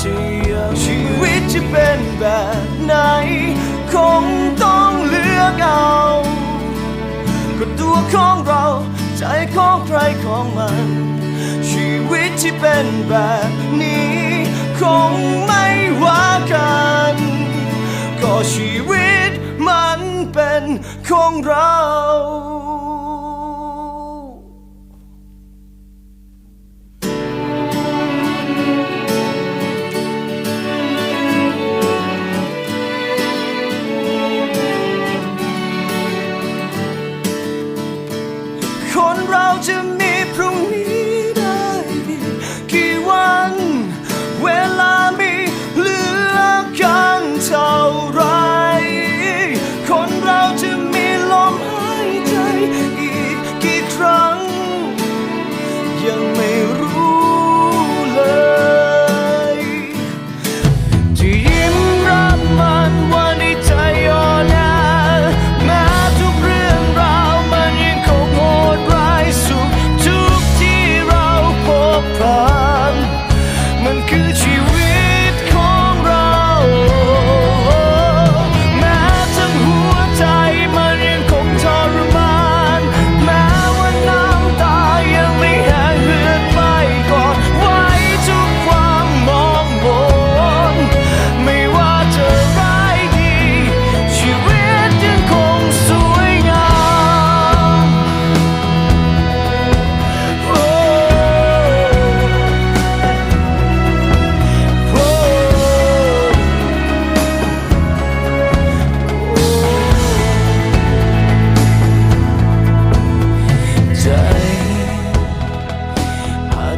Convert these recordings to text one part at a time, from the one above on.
จะยังชีวิตจะเป็นแบบไหน คงต้องเลือกเอาก็ตัวของเราใจของใครของมัน ชีวิตที่เป็นแบบนี้ คงไม่ว่ากัน ก็ชีวิตมันเป็นของเรา คนเราจะมี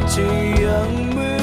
这样美。